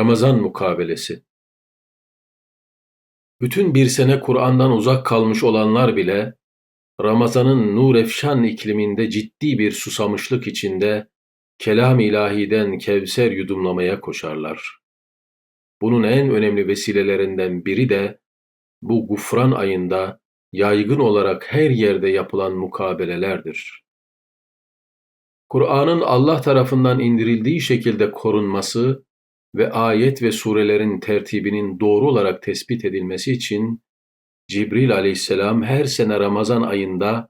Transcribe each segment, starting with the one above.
Ramazan mukabelesi Bütün bir sene Kur'an'dan uzak kalmış olanlar bile, Ramazan'ın nur efşan ikliminde ciddi bir susamışlık içinde, kelam ilahiden kevser yudumlamaya koşarlar. Bunun en önemli vesilelerinden biri de, bu gufran ayında yaygın olarak her yerde yapılan mukabelelerdir. Kur'an'ın Allah tarafından indirildiği şekilde korunması ve ayet ve surelerin tertibinin doğru olarak tespit edilmesi için Cibril aleyhisselam her sene Ramazan ayında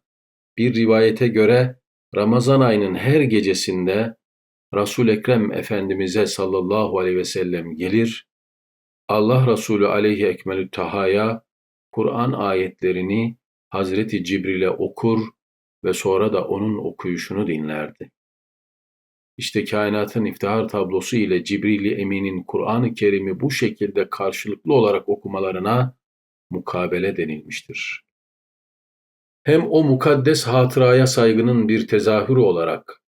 bir rivayete göre Ramazan ayının her gecesinde Resul Ekrem Efendimize sallallahu aleyhi ve sellem gelir, Allah Resulü aleyhi ekmelü tahaya Kur'an ayetlerini Hazreti Cibril'e okur ve sonra da onun okuyuşunu dinlerdi. İşte kainatın iftihar tablosu ile Cibril-i Emin'in Kur'an-ı Kerim'i bu şekilde karşılıklı olarak okumalarına mukabele denilmiştir. Hem o mukaddes hatıraya saygının bir tezahürü olarak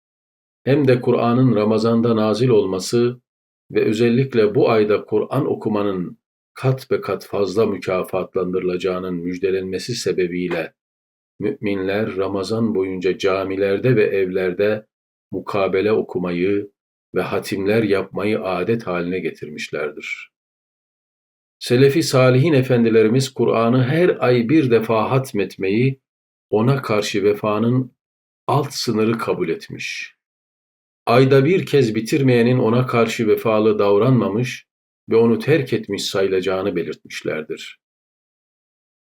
hem de Kur'an'ın Ramazan'da nazil olması ve özellikle bu ayda Kur'an okumanın kat be kat fazla mükafatlandırılacağının müjdelenmesi sebebiyle müminler Ramazan boyunca camilerde ve evlerde mukabele okumayı ve hatimler yapmayı adet haline getirmişlerdir. Selefi salihin efendilerimiz Kur'an'ı her ay bir defa hatmetmeyi ona karşı vefanın alt sınırı kabul etmiş. Ayda bir kez bitirmeyenin ona karşı vefalı davranmamış ve onu terk etmiş sayılacağını belirtmişlerdir.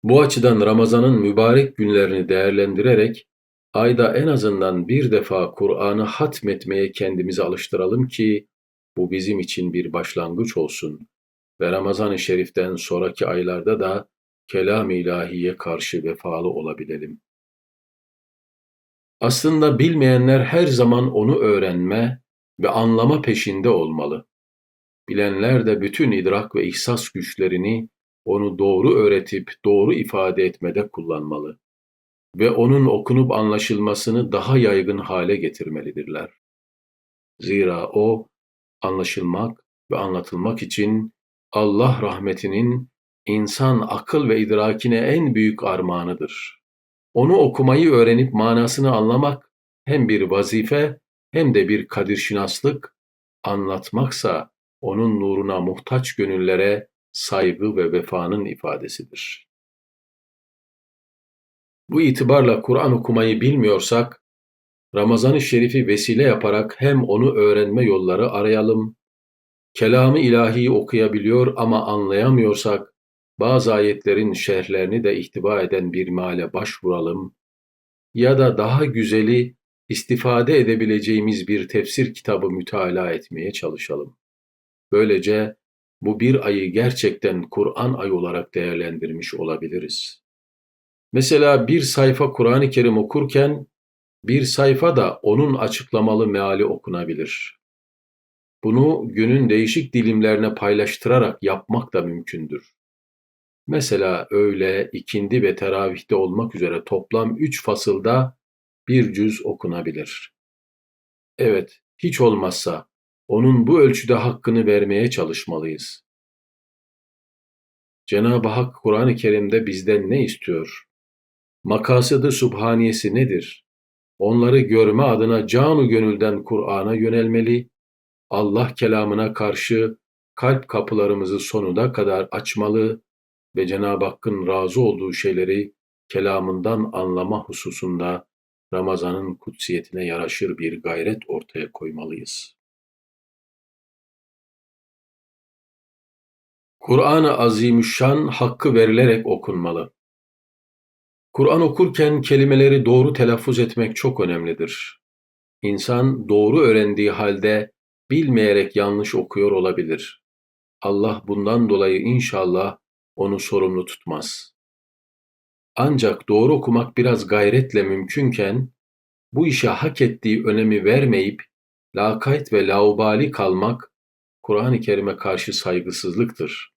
Bu açıdan Ramazan'ın mübarek günlerini değerlendirerek ayda en azından bir defa Kur'an'ı hatmetmeye kendimizi alıştıralım ki bu bizim için bir başlangıç olsun ve Ramazan-ı Şerif'ten sonraki aylarda da kelam-ı ilahiye karşı vefalı olabilelim. Aslında bilmeyenler her zaman onu öğrenme ve anlama peşinde olmalı. Bilenler de bütün idrak ve ihsas güçlerini onu doğru öğretip doğru ifade etmede kullanmalı ve onun okunup anlaşılmasını daha yaygın hale getirmelidirler. Zira o, anlaşılmak ve anlatılmak için Allah rahmetinin insan akıl ve idrakine en büyük armağanıdır. Onu okumayı öğrenip manasını anlamak hem bir vazife hem de bir kadirşinaslık, anlatmaksa onun nuruna muhtaç gönüllere saygı ve vefanın ifadesidir. Bu itibarla Kur'an okumayı bilmiyorsak, Ramazan-ı Şerif'i vesile yaparak hem onu öğrenme yolları arayalım, kelamı ilahiyi okuyabiliyor ama anlayamıyorsak, bazı ayetlerin şerhlerini de ihtiva eden bir meale başvuralım ya da daha güzeli istifade edebileceğimiz bir tefsir kitabı mütalaa etmeye çalışalım. Böylece bu bir ayı gerçekten Kur'an ayı olarak değerlendirmiş olabiliriz. Mesela bir sayfa Kur'an-ı Kerim okurken bir sayfa da onun açıklamalı meali okunabilir. Bunu günün değişik dilimlerine paylaştırarak yapmak da mümkündür. Mesela öğle, ikindi ve teravihte olmak üzere toplam üç fasılda bir cüz okunabilir. Evet, hiç olmazsa onun bu ölçüde hakkını vermeye çalışmalıyız. Cenab-ı Hak Kur'an-ı Kerim'de bizden ne istiyor? Makasıdı subhaniyesi nedir? Onları görme adına canu gönülden Kur'an'a yönelmeli, Allah kelamına karşı kalp kapılarımızı sonuna kadar açmalı ve Cenab-ı Hakk'ın razı olduğu şeyleri kelamından anlama hususunda Ramazan'ın kutsiyetine yaraşır bir gayret ortaya koymalıyız. Kur'an-ı Azimüşşan hakkı verilerek okunmalı. Kur'an okurken kelimeleri doğru telaffuz etmek çok önemlidir. İnsan doğru öğrendiği halde bilmeyerek yanlış okuyor olabilir. Allah bundan dolayı inşallah onu sorumlu tutmaz. Ancak doğru okumak biraz gayretle mümkünken, bu işe hak ettiği önemi vermeyip lakayt ve laubali kalmak, Kur'an-ı Kerim'e karşı saygısızlıktır.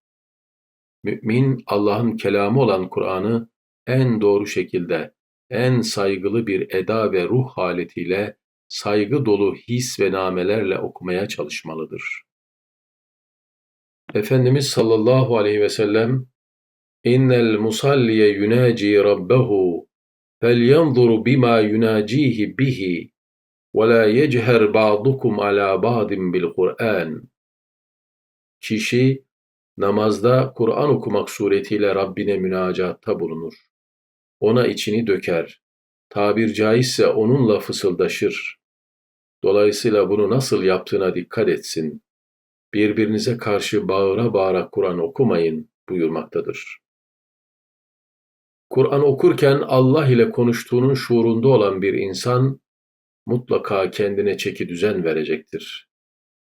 Mümin, Allah'ın kelamı olan Kur'an'ı en doğru şekilde, en saygılı bir eda ve ruh haletiyle, saygı dolu his ve namelerle okumaya çalışmalıdır. Efendimiz sallallahu aleyhi ve sellem innel musalliye yunaci rabbehu felyanzur bima yunacihi bihi ve la yecher ba'dukum ala ba'din bil Kur'an. Kişi namazda Kur'an okumak suretiyle Rabbine münacatta bulunur. Ona içini döker. Tabir caizse onunla fısıldaşır. Dolayısıyla bunu nasıl yaptığına dikkat etsin. Birbirinize karşı bağıra bağıra Kur'an okumayın buyurmaktadır. Kur'an okurken Allah ile konuştuğunun şuurunda olan bir insan mutlaka kendine çeki düzen verecektir.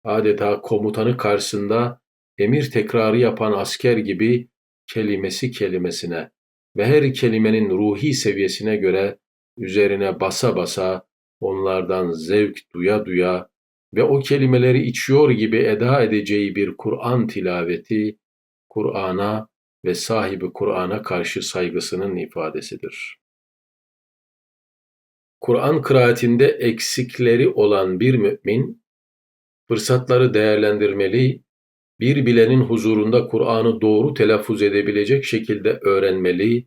Adeta komutanı karşısında emir tekrarı yapan asker gibi kelimesi kelimesine ve her kelimenin ruhi seviyesine göre üzerine basa basa onlardan zevk duya duya ve o kelimeleri içiyor gibi eda edeceği bir Kur'an tilaveti, Kur'an'a ve sahibi Kur'an'a karşı saygısının ifadesidir. Kur'an kıraatinde eksikleri olan bir mümin, fırsatları değerlendirmeli, bir bilenin huzurunda Kur'an'ı doğru telaffuz edebilecek şekilde öğrenmeli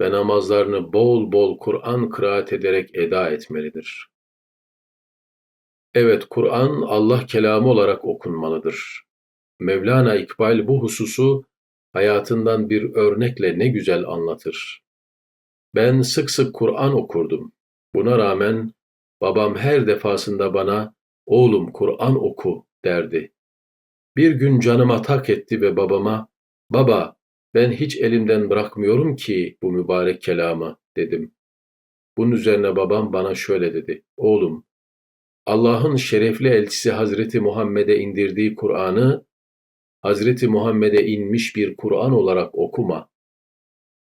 ve namazlarını bol bol Kur'an kıraat ederek eda etmelidir. Evet, Kur'an Allah kelamı olarak okunmalıdır. Mevlana İkbal bu hususu hayatından bir örnekle ne güzel anlatır. Ben sık sık Kur'an okurdum. Buna rağmen babam her defasında bana oğlum Kur'an oku derdi. Bir gün canıma tak etti ve babama baba ben hiç elimden bırakmıyorum ki bu mübarek kelamı dedim. Bunun üzerine babam bana şöyle dedi. Oğlum Allah'ın şerefli elçisi Hazreti Muhammed'e indirdiği Kur'an'ı Hazreti Muhammed'e inmiş bir Kur'an olarak okuma.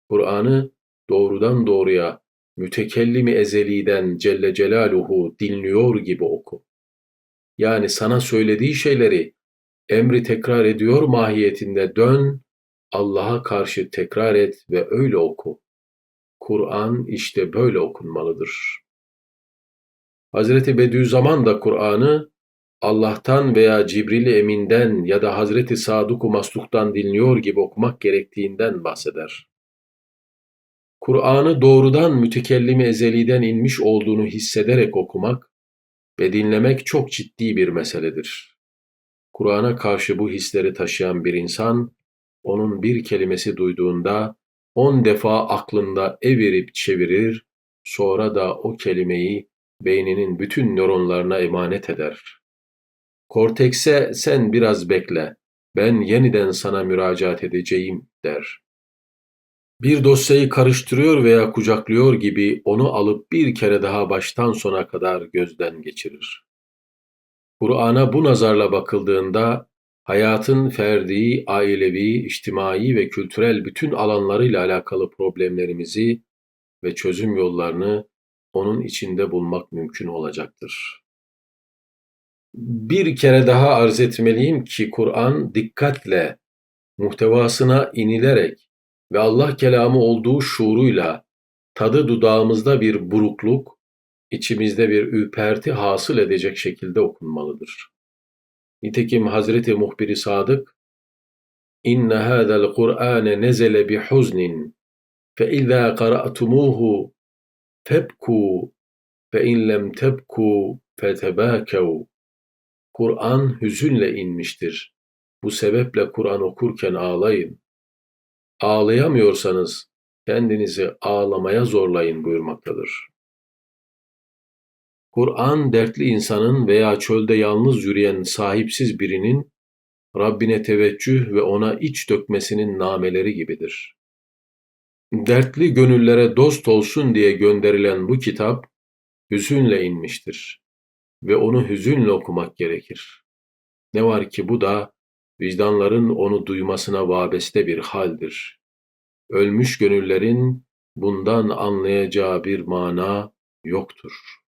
Kur'an'ı doğrudan doğruya mütekellimi ezeliden Celle Celaluhu dinliyor gibi oku. Yani sana söylediği şeyleri emri tekrar ediyor mahiyetinde dön, Allah'a karşı tekrar et ve öyle oku. Kur'an işte böyle okunmalıdır. Hazreti Bediüzzaman da Kur'an'ı Allah'tan veya Cibril Emin'den ya da Hazreti Sadık-ı Masluk'tan dinliyor gibi okumak gerektiğinden bahseder. Kur'an'ı doğrudan mütekellimi ezeliden inmiş olduğunu hissederek okumak ve dinlemek çok ciddi bir meseledir. Kur'an'a karşı bu hisleri taşıyan bir insan, onun bir kelimesi duyduğunda on defa aklında evirip çevirir, sonra da o kelimeyi beyninin bütün nöronlarına emanet eder. Kortekse sen biraz bekle, ben yeniden sana müracaat edeceğim der. Bir dosyayı karıştırıyor veya kucaklıyor gibi onu alıp bir kere daha baştan sona kadar gözden geçirir. Kur'an'a bu nazarla bakıldığında hayatın ferdi, ailevi, içtimai ve kültürel bütün alanlarıyla alakalı problemlerimizi ve çözüm yollarını onun içinde bulmak mümkün olacaktır. Bir kere daha arz etmeliyim ki Kur'an dikkatle, muhtevasına inilerek ve Allah kelamı olduğu şuuruyla tadı dudağımızda bir burukluk, içimizde bir ürperti hasıl edecek şekilde okunmalıdır. Nitekim Hazreti Muhbiri Sadık, İnne hâzel Kur'âne nezele bi huznin fe izâ qara'tumuhu febku fe in lem tebku fetebâkev. Kur'an hüzünle inmiştir. Bu sebeple Kur'an okurken ağlayın. Ağlayamıyorsanız kendinizi ağlamaya zorlayın buyurmaktadır. Kur'an dertli insanın veya çölde yalnız yürüyen sahipsiz birinin Rabbine teveccüh ve ona iç dökmesinin nameleri gibidir. Dertli gönüllere dost olsun diye gönderilen bu kitap hüzünle inmiştir ve onu hüzünle okumak gerekir. Ne var ki bu da vicdanların onu duymasına vabeste bir haldir. Ölmüş gönüllerin bundan anlayacağı bir mana yoktur.